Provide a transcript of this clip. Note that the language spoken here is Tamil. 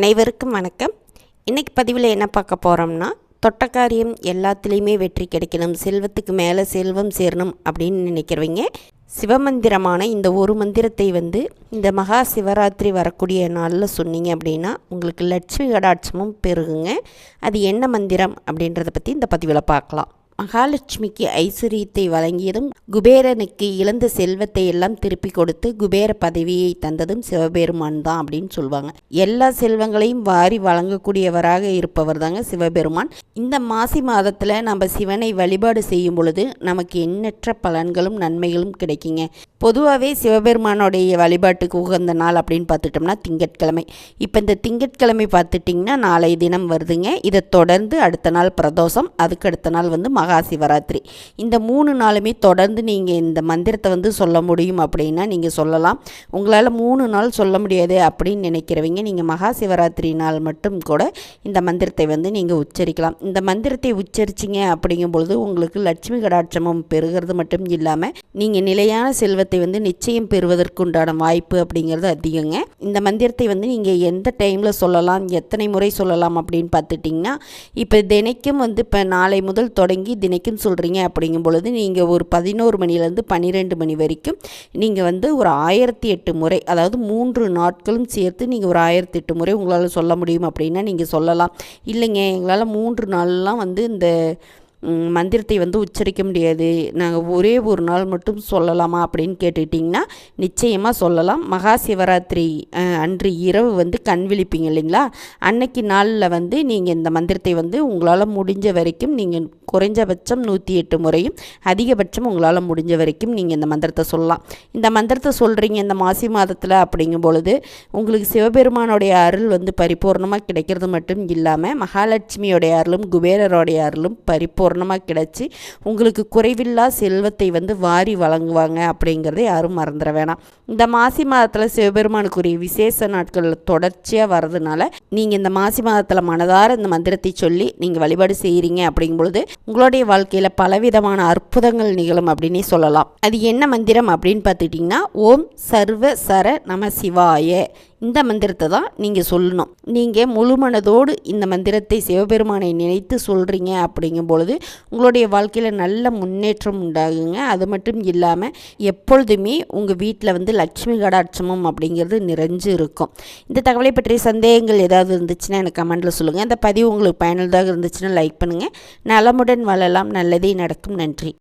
அனைவருக்கும் வணக்கம். இன்றைக்கி பதிவில் என்ன பார்க்க போகிறோம்னா தொட்டக்காரியம் எல்லாத்துலேயுமே வெற்றி கிடைக்கணும் செல்வத்துக்கு மேலே செல்வம் சேரணும் அப்படின்னு நினைக்கிறவங்க சிவமந்திரமான இந்த ஒரு மந்திரத்தை வந்து இந்த மகா சிவராத்திரி வரக்கூடிய நாளில் சொன்னீங்க அப்படின்னா உங்களுக்கு லட்சுமி கடாட்சமும் பெருகுங்க. அது என்ன மந்திரம் அப்படின்றத பற்றி இந்த பதிவில் பார்க்கலாம். மகாலட்சுமிக்கு ஐஸ்வர்யத்தை வழங்கியதும் குபேரனுக்கு இழந்த செல்வத்தை எல்லாம் திருப்பி கொடுத்து குபேர பதவியை தந்ததும் சிவபெருமான் தான் அப்படின்னு சொல்லுவாங்க. எல்லா செல்வங்களையும் வாரி வழங்கக்கூடியவராக இருப்பவர் தாங்க சிவபெருமான். இந்த மாசி மாதத்தில் நம்ம சிவனை வழிபாடு செய்யும் பொழுது நமக்கு எண்ணற்ற பலன்களும் நன்மைகளும் கிடைக்குங்க. பொதுவாகவே சிவபெருமானுடைய வழிபாட்டுக்கு உகந்த நாள் அப்படின்னு பார்த்துட்டோம்னா திங்கட்கிழமை. இப்போ இந்த திங்கட்கிழமை பார்த்துட்டிங்கன்னா நாளை தினம் வருதுங்க. இதை தொடர்ந்து அடுத்த நாள் பிரதோஷம் அதுக்கு அடுத்த நாள் வந்து மகா சிவராத்திரி இந்த மூணு நாளுமே தொடர்ந்து நீங்கள் இந்த மந்திரத்தை வந்து சொல்ல முடியும் அப்படின்னா நீங்கள் சொல்லலாம். உங்களால் மூணு நாள் சொல்ல முடியாது அப்படின்னு நினைக்கிறவங்க நீங்கள் மகா சிவராத்திரி நாள் மட்டும் கூட இந்த மந்திரத்தை வந்து நீங்கள் உச்சரிக்கலாம். இந்த மந்திரத்தை உச்சரிச்சிங்க அப்படிங்கும் பொழுது உங்களுக்கு லட்சுமி கடாட்சமும் பெறுகிறது மட்டும் இல்லாமல் நீங்கள் நிலையான செல்வத்தை வந்து நிச்சயம் பெறுவதற்குண்டான வாய்ப்பு அப்படிங்கிறது அதிகங்க. இந்த மந்திரத்தை வந்து நீங்கள் எந்த டைமில் சொல்லலாம் எத்தனை முறை சொல்லலாம் அப்படின்னு பார்த்துட்டிங்கன்னா இப்போ தினைக்கும் வந்து இப்போ நாளை முதல் தொடங்கி தினைக்கும் சொல்கிறீங்க அப்படிங்கும் பொழுது நீங்கள் ஒரு பதினோரு மணிலேருந்து பன்னிரெண்டு மணி வரைக்கும் நீங்கள் வந்து ஒரு ஆயிரத்தி எட்டு முறை அதாவது மூன்று நாட்களும் சேர்த்து நீங்கள் ஒரு ஆயிரத்தி எட்டு முறை உங்களால் சொல்ல முடியும் அப்படின்னா நீங்கள் சொல்லலாம். இல்லைங்க எங்களால் மூன்று நாள்லாம் வந்து இந்த மந்திரத்தை வந்து உச்சரிக்க முடியாது. நாங்கள் ஒரே ஒரு நாள் மட்டும் சொல்லலாமா அப்படின்னு கேட்டுக்கிட்டிங்கன்னா நிச்சயமாக சொல்லலாம். மகா சிவராத்திரி அன்று இரவு வந்து கண் விழிப்பீங்க இல்லைங்களா? அன்னைக்கு நாளில் வந்து நீங்கள் இந்த மந்திரத்தை வந்து உங்களால் முடிஞ்ச வரைக்கும் நீங்கள் குறைஞ்சபட்சம் நூற்றி எட்டு முறையும் அதிகபட்சம் உங்களால் முடிஞ்ச வரைக்கும் நீங்கள் இந்த மந்திரத்தை சொல்லலாம். இந்த மந்திரத்தை சொல்கிறீங்க இந்த மாசி மாதத்தில் அப்படிங்கும் பொழுது உங்களுக்கு சிவபெருமானுடைய அருள் வந்து பரிபூர்ணமாக கிடைக்கிறது மட்டும் இல்லாமல் மகாலட்சுமியோடைய அருளும் குபேரருடைய அருளும் பரிபூர்ணமாக கிடைச்சி உங்களுக்கு குறைவில்லா செல்வத்தை வந்து வாரி வழங்குவாங்க அப்படிங்கிறத யாரும் மறந்துட வேணாம். இந்த மாசி மாதத்தில் சிவபெருமானுக்குரிய விசேஷ நாட்கள் தொடர்ச்சியாக வர்றதுனால நீங்கள் இந்த மாசி மாதத்தில் மனதார இந்த மந்திரத்தை சொல்லி நீங்கள் வழிபாடு செய்கிறீங்க அப்படிங்கும் பொழுது உங்களுடைய வாழ்க்கையில் பலவிதமான அற்புதங்கள் நிகழும் அப்படின்னே சொல்லலாம். அது என்ன மந்திரம் அப்படின்னு பார்த்துட்டிங்கன்னா ஓம் சர்வ சர நம சிவாய. இந்த மந்திரத்தை தான் நீங்கள் சொல்லணும். நீங்கள் முழு மனதோடு இந்த மந்திரத்தை சிவபெருமானை நினைத்து சொல்கிறீங்க அப்படிங்கும் பொழுது உங்களுடைய வாழ்க்கையில் நல்ல முன்னேற்றம் உண்டாகுங்க. அது மட்டும் இல்லாமல் எப்பொழுதுமே உங்கள் வீட்டில் வந்து லட்சுமி கடாட்சமம் அப்படிங்கிறது நிறைஞ்சு இருக்கும். இந்த தகவலை பற்றிய சந்தேகங்கள் ஏதாவது இருந்துச்சுன்னா எனக்கு கமெண்ட்டில் சொல்லுங்கள் அந்த பதிவு உங்களுக்கு பயனுள்ளதாக இருந்துச்சுன்னா லைக் பண்ணுங்கள் நலமுடன் வாழலாம். நல்லதே நடக்கும். நன்றி.